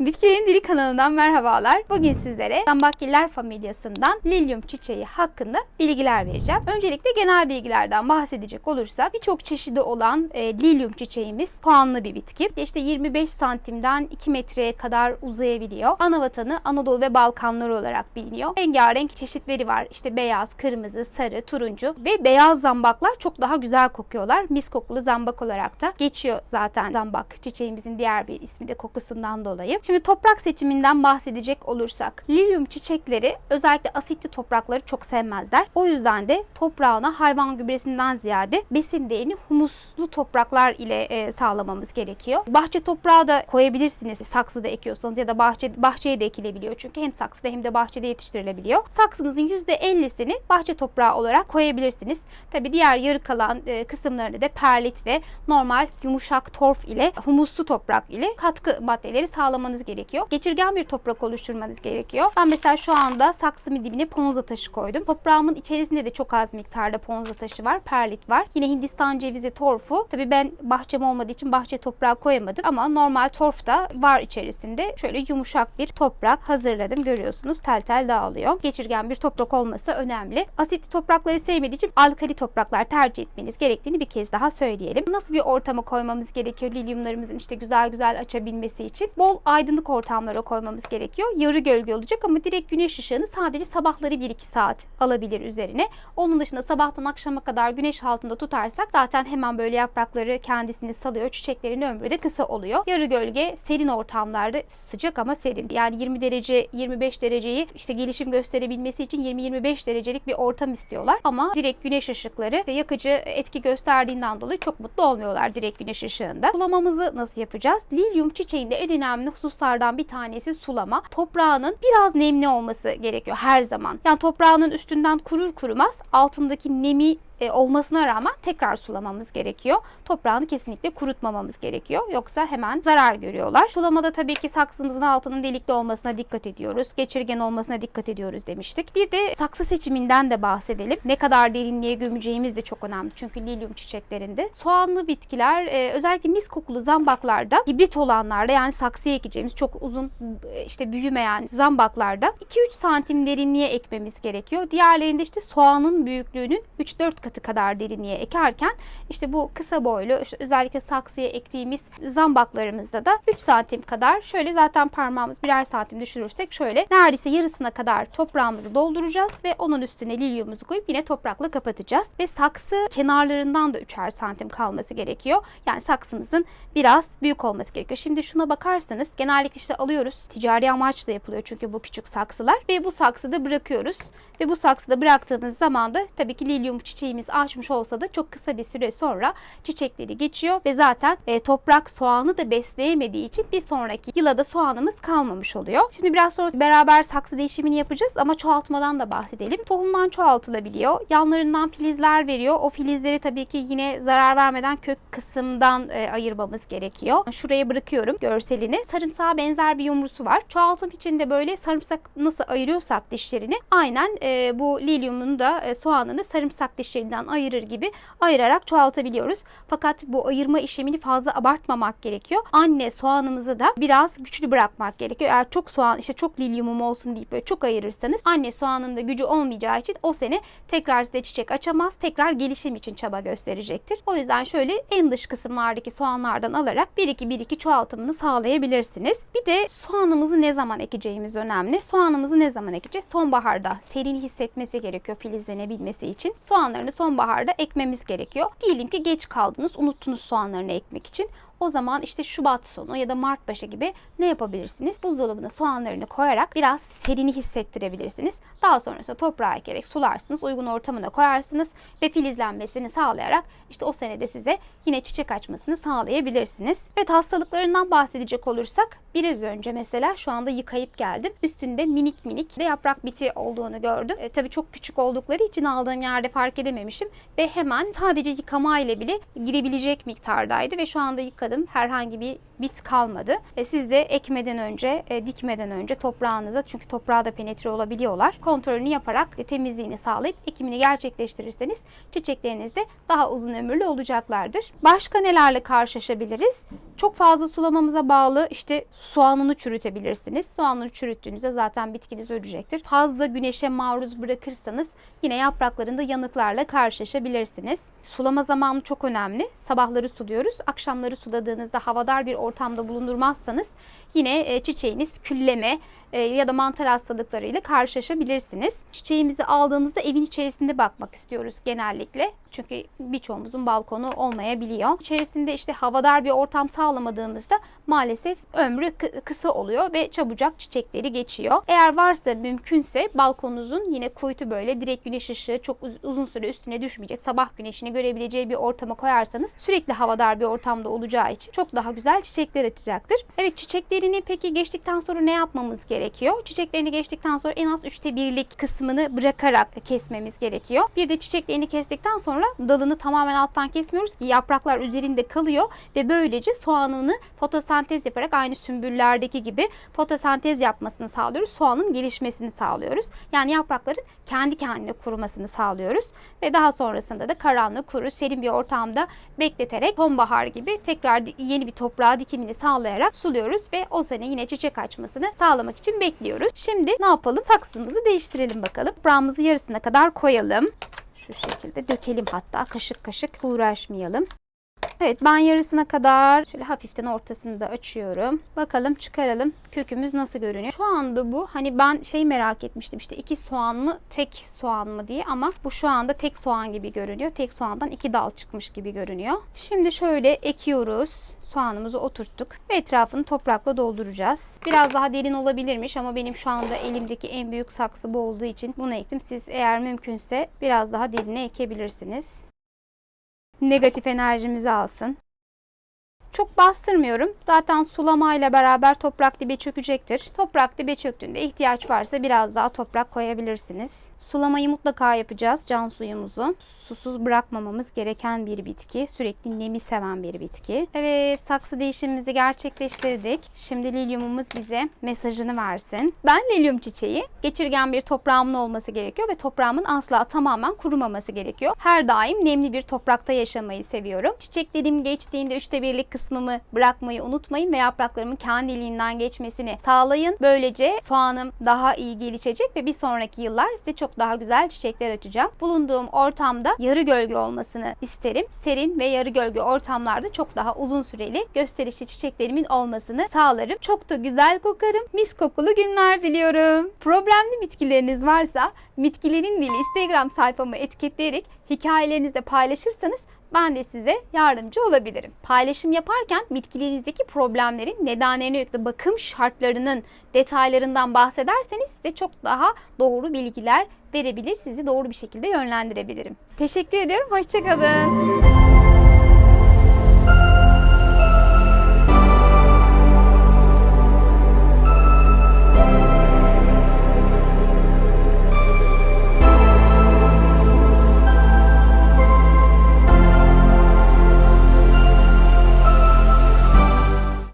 Bitkilerin Dili kanalından merhabalar. Bugün sizlere zambakgiller familyasından lilyum çiçeği hakkında bilgiler vereceğim. Öncelikle genel bilgilerden bahsedecek olursa birçok çeşidi olan e, lilyum çiçeğimiz puanlı bir bitki. İşte 25 santimden 2 metreye kadar uzayabiliyor. Ana vatanı Anadolu ve Balkanlar olarak biliniyor. Rengarenk çeşitleri var. İşte beyaz, kırmızı, sarı, turuncu ve beyaz zambaklar çok daha güzel kokuyorlar. Mis kokulu zambak olarak da geçiyor zaten zambak çiçeğimizin diğer bir ismi de kokusundan dolayı. Şimdi toprak seçiminden bahsedecek olursak lilyum çiçekleri özellikle asitli toprakları çok sevmezler. O yüzden de toprağına hayvan gübresinden ziyade besin değerini humuslu topraklar ile e, sağlamamız gerekiyor. Bahçe toprağı da koyabilirsiniz saksıda ekiyorsanız ya da bahçe bahçeye de ekilebiliyor. Çünkü hem saksıda hem de bahçede yetiştirilebiliyor. Saksınızın %50'sini bahçe toprağı olarak koyabilirsiniz. Tabi diğer yarı kalan e, kısımlarını da perlit ve normal yumuşak torf ile humuslu toprak ile katkı maddeleri sağlamanız gerekiyor. Geçirgen bir toprak oluşturmanız gerekiyor. Ben mesela şu anda saksımın dibine ponza taşı koydum. Toprağımın içerisinde de çok az miktarda ponza taşı var, perlit var. Yine Hindistan cevizi torfu. Tabi ben bahçem olmadığı için bahçe toprağı koyamadım ama normal torf da var içerisinde. Şöyle yumuşak bir toprak hazırladım. Görüyorsunuz tel tel dağılıyor. Geçirgen bir toprak olması önemli. Asitli toprakları sevmediği için alkali topraklar tercih etmeniz gerektiğini bir kez daha söyleyelim. Nasıl bir ortama koymamız gerekiyor lilyumlarımızın işte güzel güzel açabilmesi için? Bol aydınlık ortamlara koymamız gerekiyor. Yarı gölge olacak ama direkt güneş ışığını sadece sabahları 1-2 saat alabilir üzerine. Onun dışında sabahtan akşama kadar güneş altında tutarsak zaten hemen böyle yaprakları kendisini salıyor. Çiçeklerin ömrü de kısa oluyor. Yarı gölge serin ortamlarda sıcak ama serin. Yani 20 derece 25 dereceyi işte gelişim gösterebilmesi için 20-25 derecelik bir ortam istiyorlar. Ama direkt güneş ışıkları işte yakıcı etki gösterdiğinden dolayı çok mutlu olmuyorlar direkt güneş ışığında. Sulamamızı nasıl yapacağız? Lilyum çiçeğinde en önemli hususlardan bir tanesi sulama. Toprağının biraz nemli olması gerekiyor her zaman. Yani toprağının üstünden kurur kurumaz altındaki nemi e, olmasına rağmen tekrar sulamamız gerekiyor. Toprağını kesinlikle kurutmamamız gerekiyor. Yoksa hemen zarar görüyorlar. Sulamada tabii ki saksımızın altının delikli olmasına dikkat ediyoruz. Geçirgen olmasına dikkat ediyoruz demiştik. Bir de saksı seçiminden de bahsedelim. Ne kadar derinliğe gömeceğimiz de çok önemli. Çünkü lilyum çiçeklerinde. Soğanlı bitkiler e, özellikle mis kokulu zambaklarda hibrit olanlarda yani saksıya ekeceğimiz çok uzun işte büyümeyen zambaklarda 2-3 santim derinliğe ekmemiz gerekiyor. Diğerlerinde işte soğanın büyüklüğünün 3-4 katı kadar derinliğe ekerken işte bu kısa boylu özellikle saksıya ektiğimiz zambaklarımızda da 3 santim kadar şöyle zaten parmağımız birer santim düşürürsek şöyle neredeyse yarısına kadar toprağımızı dolduracağız ve onun üstüne lilyumuzu koyup yine toprakla kapatacağız. Ve saksı kenarlarından da 3'er santim kalması gerekiyor. Yani saksımızın biraz büyük olması gerekiyor. Şimdi şuna bakarsanız genellikle işte alıyoruz. Ticari amaçla yapılıyor çünkü bu küçük saksılar ve bu saksıda bırakıyoruz. Ve bu saksıda bıraktığımız zaman da tabii ki lilyum çiçeğimiz açmış olsa da çok kısa bir süre sonra çiçekleri geçiyor ve zaten e, toprak soğanı da besleyemediği için bir sonraki yıla da soğanımız kalmamış oluyor. Şimdi biraz sonra beraber saksı değişimini yapacağız ama çoğaltmadan da bahsedelim. Tohumdan çoğaltılabiliyor. Yanlarından filizler veriyor. O filizleri tabii ki yine zarar vermeden kök kısımdan e, ayırmamız gerekiyor. Şuraya bırakıyorum görselini. Sarımsağa benzer bir yumrusu var. Çoğaltım için de böyle sarımsak nasıl ayırıyorsak dişlerini aynen e, bu lilyumun da e, soğanını sarımsak dişlerinden ayırır gibi ayırarak çoğaltabiliyoruz. Fakat bu ayırma işlemini fazla abartmamak gerekiyor. Anne soğanımızı da biraz güçlü bırakmak gerekiyor. Eğer çok soğan işte çok lilyumum olsun deyip böyle çok ayırırsanız anne soğanın da gücü olmayacağı için o sene tekrar size çiçek açamaz. Tekrar gelişim için çaba gösterecektir. O yüzden şöyle en dış kısımlardaki soğanlardan alarak 1-2-1-2 çoğaltımını sağlayabilirsiniz. Bir de soğanımızı ne zaman ekeceğimiz önemli. Soğanımızı ne zaman ekeceğiz? Sonbaharda serin hissetmesi gerekiyor filizlenebilmesi için. Soğanlarını sonbaharda ekmemiz gerekiyor. Diyelim ki geç kaldınız, unuttunuz soğanlarını ekmek için. O zaman işte Şubat sonu ya da Mart başı gibi ne yapabilirsiniz? Buzdolabına soğanlarını koyarak biraz serini hissettirebilirsiniz. Daha sonrasında toprağa ekerek sularsınız. Uygun ortamına koyarsınız ve filizlenmesini sağlayarak işte o senede size yine çiçek açmasını sağlayabilirsiniz. Evet hastalıklarından bahsedecek olursak biraz önce mesela şu anda yıkayıp geldim. Üstünde minik minik de yaprak biti olduğunu gördüm. E, tabii çok küçük oldukları için aldığım yerde fark edememişim ve hemen sadece yıkama ile bile girebilecek miktardaydı ve şu anda yıkadım. Herhangi bir bit kalmadı. E, siz de ekmeden önce, e, dikmeden önce toprağınıza çünkü toprağa da penetre olabiliyorlar. Kontrolünü yaparak e, temizliğini sağlayıp ekimini gerçekleştirirseniz çiçekleriniz de daha uzun ömürlü olacaklardır. Başka nelerle karşılaşabiliriz? Çok fazla sulamamıza bağlı işte soğanını çürütebilirsiniz. Soğanını çürüttüğünüzde zaten bitkiniz ölecektir. Fazla güneşe maruz bırakırsanız yine yapraklarında yanıklarla karşılaşabilirsiniz. Sulama zamanı çok önemli. Sabahları suluyoruz. Akşamları suladığınızda havadar bir ortamda bulundurmazsanız yine e, çiçeğiniz külleme e, ya da mantar hastalıklarıyla karşılaşabilirsiniz. Çiçeğimizi aldığımızda evin içerisinde bakmak istiyoruz genellikle. Çünkü birçoğumuzun balkonu olmayabiliyor. İçerisinde işte havadar bir ortam sağlamadığımızda maalesef ömrü kı- kısa oluyor ve çabucak çiçekleri geçiyor. Eğer varsa mümkünse balkonunuzun yine kuytu böyle direkt güneş ışığı çok uz- uzun süre üstüne düşmeyecek sabah güneşini görebileceği bir ortama koyarsanız sürekli havadar bir ortamda olacağı için çok daha güzel çiçekler açacaktır. Evet çiçeklerini peki geçtikten sonra ne yapmamız gerekiyor? Çiçeklerini geçtikten sonra en az üçte birlik kısmını bırakarak kesmemiz gerekiyor. Bir de çiçeklerini kestikten sonra dalını tamamen alttan kesmiyoruz ki yapraklar üzerinde kalıyor ve böylece soğanını fotosentez yaparak aynı sümbüllerdeki gibi fotosentez yapmasını sağlıyoruz. Soğanın gelişmesini sağlıyoruz. Yani yaprakların kendi kendine kurumasını sağlıyoruz ve daha sonrasında da karanlık, kuru, serin bir ortamda bekleterek sonbahar gibi tekrar yeni bir toprağa dikimini sağlayarak suluyoruz ve o sene yine çiçek açmasını sağlamak için bekliyoruz. Şimdi ne yapalım? Saksımızı değiştirelim bakalım. Toprağımızı yarısına kadar koyalım. Şu şekilde dökelim hatta kaşık kaşık uğraşmayalım. Evet ben yarısına kadar şöyle hafiften ortasını da açıyorum. Bakalım çıkaralım. Kökümüz nasıl görünüyor? Şu anda bu hani ben şey merak etmiştim işte iki soğan mı tek soğan mı diye ama bu şu anda tek soğan gibi görünüyor. Tek soğandan iki dal çıkmış gibi görünüyor. Şimdi şöyle ekiyoruz. Soğanımızı oturttuk ve etrafını toprakla dolduracağız. Biraz daha derin olabilirmiş ama benim şu anda elimdeki en büyük saksı bu olduğu için bunu ektim. Siz eğer mümkünse biraz daha derine ekebilirsiniz negatif enerjimizi alsın. Çok bastırmıyorum. Zaten sulamayla beraber toprak dibe çökecektir. Toprak dibe çöktüğünde ihtiyaç varsa biraz daha toprak koyabilirsiniz. Sulamayı mutlaka yapacağız can suyumuzu. Susuz bırakmamamız gereken bir bitki. Sürekli nemi seven bir bitki. Evet saksı değişimimizi gerçekleştirdik. Şimdi lilyumumuz bize mesajını versin. Ben lilyum çiçeği. Geçirgen bir toprağımın olması gerekiyor ve toprağımın asla tamamen kurumaması gerekiyor. Her daim nemli bir toprakta yaşamayı seviyorum. Çiçeklerim geçtiğinde üçte birlik kısmımı bırakmayı unutmayın ve yapraklarımın kendiliğinden geçmesini sağlayın. Böylece soğanım daha iyi gelişecek ve bir sonraki yıllar size çok daha güzel çiçekler açacağım. Bulunduğum ortamda yarı gölge olmasını isterim. Serin ve yarı gölge ortamlarda çok daha uzun süreli gösterişli çiçeklerimin olmasını sağlarım. Çok da güzel kokarım. Mis kokulu günler diliyorum. Problemli bitkileriniz varsa bitkilerin dili Instagram sayfamı etiketleyerek hikayelerinizde paylaşırsanız ben de size yardımcı olabilirim. Paylaşım yaparken bitkilerinizdeki problemlerin nedenlerine yönelik bakım şartlarının detaylarından bahsederseniz size çok daha doğru bilgiler verebilir, sizi doğru bir şekilde yönlendirebilirim. Teşekkür ediyorum, hoşçakalın.